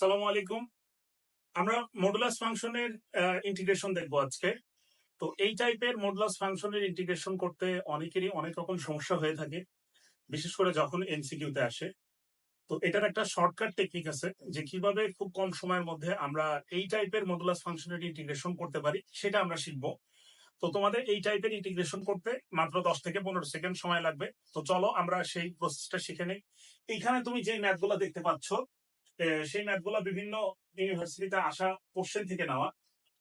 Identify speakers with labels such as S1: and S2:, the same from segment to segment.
S1: সালামু আলাইকুম। আমরা মডুলাস ফাংশনের ইন্টিগ্রেশন দেখব আজকে। তো এই টাইপের মডুলাস ফাংশনের ইন্টিগ্রেশন করতে অনেকেরই অনেক রকম সমস্যা হয়ে থাকে, বিশেষ করে যখন এমসিকিউতে আসে। তো এটার একটা শর্টকাট টেকনিক আছে যে কীভাবে খুব কম সময়ের মধ্যে আমরা এই টাইপের মডুলাস ফাংশনের ইন্টিগ্রেশন করতে পারি, সেটা আমরা শিখব। তো তোমাদের এই টাইপের ইন্টিগ্রেশন করতে মাত্র দশ থেকে পনেরো সেকেন্ড সময় লাগবে। তো চলো আমরা সেই প্রসেসটা শিখে নেই। এইখানে তুমি যে ম্যাথগুলো দেখতে পাচ্ছ সেই ম্যাথগুলো বিভিন্ন ইউনিভার্সিটিতে আসা কোশ্চেন থেকে নেওয়া।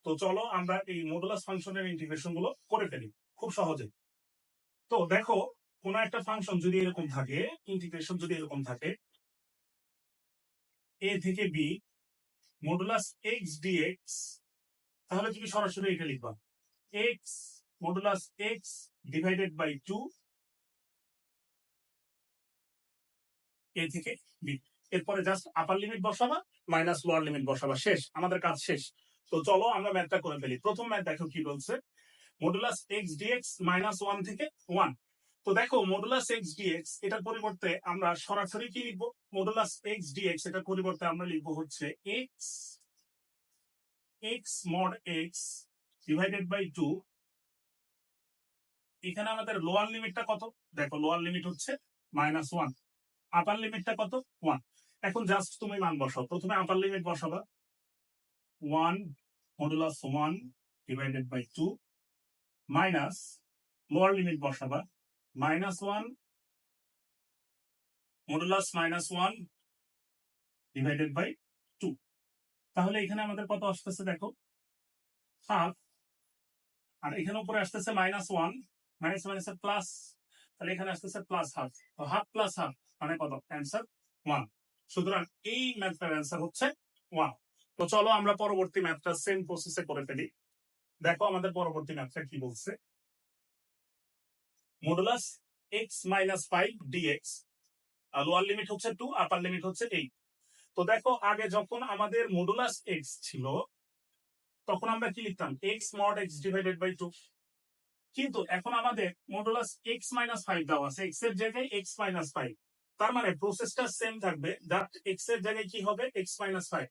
S1: তো চলো আমরা এই মডুলাস ফাংশনের ইন্টিগ্রেশনগুলো করে ফেলি, খুব সহজে। তো দেখো, কোন একটা ফাংশন যদি এরকম থাকে ইন্টিগ্রেশন যদি এরকম থাকে এ থেকে বি মডুলাস এক্স ডিএক্স তাহলে তুমি সরাসরি এটা লিখবা। X modulus X divided by two A থেকে বি এরপরে জাস্ট আপার লিমিট বসাবা মাইনাস লোয়ার লিমিট বসাবা, শেষ, আমাদের কাজ শেষ। তো চলো আমরা ম্যাথটা করে ফেলি। প্রথম ম্যাথ দেখো কি বলছে? Modulus X DX minus one থেকে ওয়ান তো দেখো মডুলাস এক্স ডিএক্স এটার পরিবর্তে আমরা সরাসরি কি লিখব? মডুলাস এক্স ডিএক্স এটার পরিবর্তে আমরা লিখব হচ্ছে X X mod X divided by two এখানে আমাদের লোয়ার লিমিটটা কত? দেখো লোয়ার লিমিট হচ্ছে মাইনাস ওয়ান আপার লিমিটটা কত? ওয়ান এখন জাস্ট তুমি মান বসাও। প্রথমে upper limit বসাবা। One modulus one divided by two minus lower limit বসাবা। Minus one modulus minus one divided by two তাহলে এখানে আমাদের কত আসতেছে দেখো? হাফ আর এখানে উপরে আসতেছে minus one minus minus plus তাহলে এখানে আসতেছে প্লাস হাফ তো হাফ প্লাস হাফ মানে কত? অ্যান্সার ওয়ান সুতরাং এই ম্যাথটার অ্যান্সার হচ্ছে ওয়ান তো চলো আমরা পরবর্তী ম্যাথটা সেম প্রসেসে করে ফেলি। দেখো আমাদের পরবর্তী ম্যাথটা কি বলছে? Modulus X minus five DX lower limit হচ্ছে টু আপার লিমিট হচ্ছে এইট তো দেখো আগে যখন আমাদের মডুলাস এক্স ছিল, তখন আমরা কি লিখতাম? X mod X divided by two কিন্তু এখন আমাদের মডুলাস এক্স মাইনাস ফাইভ দেওয়া আছে। এক্সের জায়গায় এক্স মাইনাস ফাইভ তার মানে প্রসেসটা সেম থাকবে দ্যাট এক্সের জায়গায় কি হবে? এক্স মাইনাস ফাইভ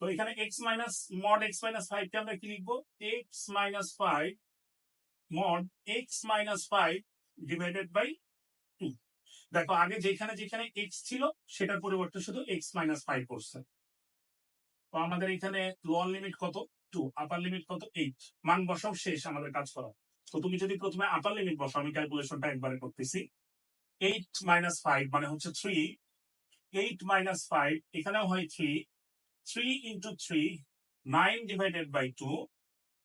S1: তো এখানে X minus mod X minus five কে আমরা কি লিখব? X minus five mod X minus five divided by two দেখো, আগে যেখানে যেখানে এক্স ছিল, সেটার পরিবর্তে শুধু এক্স মাইনাস ফাইভ করছে। তো আমাদের এখানে লোয়ার লিমিট কত? টু আপার লিমিট কত? এইট মান বসাও, শেষ আমাদের কাজ করা। তো তুমি যদি প্রথমে আপার লিমিট বসাও, আমি ক্যালকুলেশনটা একবারে করতেছি। এইট মাইনাস ফাইভ মানে হচ্ছে থ্রি এইট মাইনাস ফাইভ এখানেও হয় three three into three nine divided by two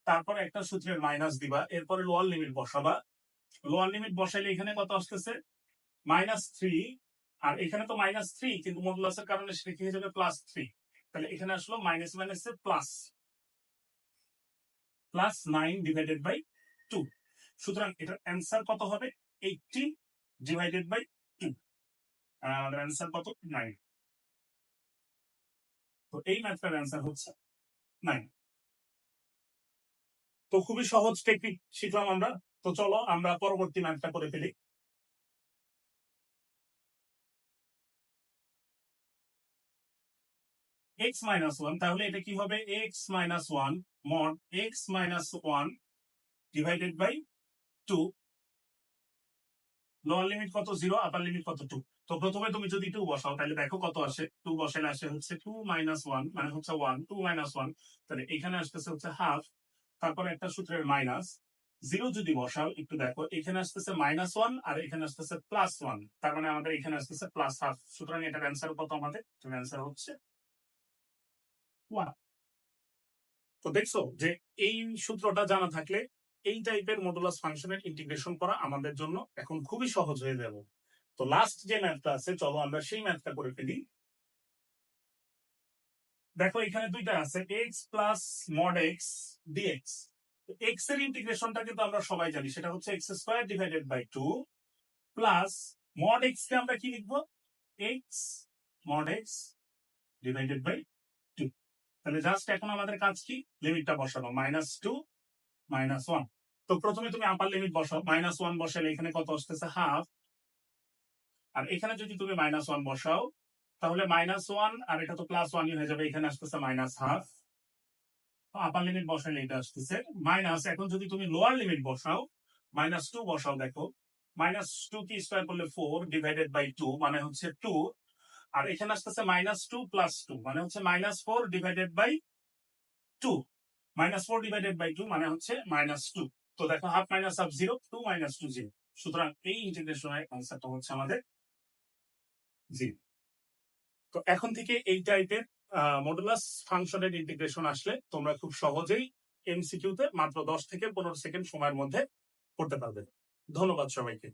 S1: তারপরে একটা সূত্রের মাইনাস দিবা, এরপরে লোয়ার লিমিট বসাবা লোয়ার লিমিট বসাইলে এখানে কত আসতেছে? মাইনাস থ্রি আর এখানে তো মাইনাস থ্রি কিন্তু মডুলাসের কারণে সেটা কি হয়ে যাবে? প্লাস থ্রি তাহলে এখানে আসলো minus minus plus plus nine divided by two সুতরাং এটার অ্যান্সার কত হবে? এইটটি ডিভাইডেড বাই টু আমাদের অ্যান্সার কত? নাইন তো এই ম্যাথটার অ্যান্সার হচ্ছে নাইন তো খুবই সহজ টেকনিক শিখলাম আমরা। তো চলো আমরা পরবর্তী ম্যাথটা করে ফেলি। এক্স মাইনাস ওয়ান তাহলে এটা কি হবে? X minus one mod X minus one divided by two lower limit কত জিরো আপার লিমিট কত টু তো প্রথমে তুমি যদি টু বসাও, তাহলে দেখো কত আসে? টু বসাইলে আসে হচ্ছে টু মাইনাস ওয়ান মানে হচ্ছে ওয়ান টু মাইনাস ওয়ান তাহলে এখানে আসতেছে হচ্ছে হাফ তারপরে একটা সূত্রের মাইনাস জিরো যদি বসাও, একটু দেখো, এখানে আসতেছে মাইনাস ওয়ান আর এখানে আসতেছে প্লাস ওয়ান তার মানে আমাদের এখানে আসতেছে প্লাস হাফ সুতরাং এটার অ্যান্সার কত আমাদের? অ্যান্সার হচ্ছে ওয়ান তো দেখছ যে এই সূত্রটা জানা থাকলে এই টাইপের মডুলাস ফাংশনের ইন্টিগ্রেশন করা আমাদের জন্য এখন খুবই সহজ হয়ে যাবে। তো লাস্ট যে ম্যাথটা আছে, চলো আমরা সেই ম্যাথটা করে ফেলি। দেখো এখানে দুইটা আছে X plus mod X DX এক্সের ইন্টিগ্রেশনটা কিন্তু আমরা সবাই জানি, সেটা হচ্ছে X square divided by two plus mod X কে আমরা কি লিখব? X mod X divided by two তাহলে জাস্ট এখন আমাদের কাজ কি? লিমিটটা বসানো মাইনাস টু মাইনাস ওয়ান তো প্রথমে তুমি আপার লিমিট বসাও মাইনাস ওয়ান বসালে এখানে কত আসতেছে? হাফ আর এখানে যদি তুমি মাইনাস ওয়ান বসাও, তাহলে মাইনাস ওয়ান আর এটা তো প্লাস ওয়ানই হয়ে যাবে, এখানে আসতেছে মাইনাস হাফ আপার লিমিট বসাইলে এটা আসতেছে মাইনাস এখন যদি তুমি লোয়ার লিমিট বসাও মাইনাস টু বসাও, দেখো। মাইনাস টু কি স্কোয়ার করলে ফোর ডিভাইডেড বাই টু মানে হচ্ছে টু আর এখানে আসতেছে মাইনাস টু প্লাস টু মানে হচ্ছে minus four divided by two minus four divided by two মানে হচ্ছে মাইনাস টু তো দেখো half minus half zero two minus two zero সুতরাং এই ইন্টিগ্রেশনের আনসারটা হচ্ছে আমাদের জিরো তো এখন থেকে এই টাইপের মডুলাস ফাংশনের ইন্টিগ্রেশন আসলে তোমরা খুব সহজেই এমসিকিউতে মাত্র দশ থেকে পনেরো সেকেন্ড সময়ের মধ্যে করতে পারবে। ধন্যবাদ সবাইকে।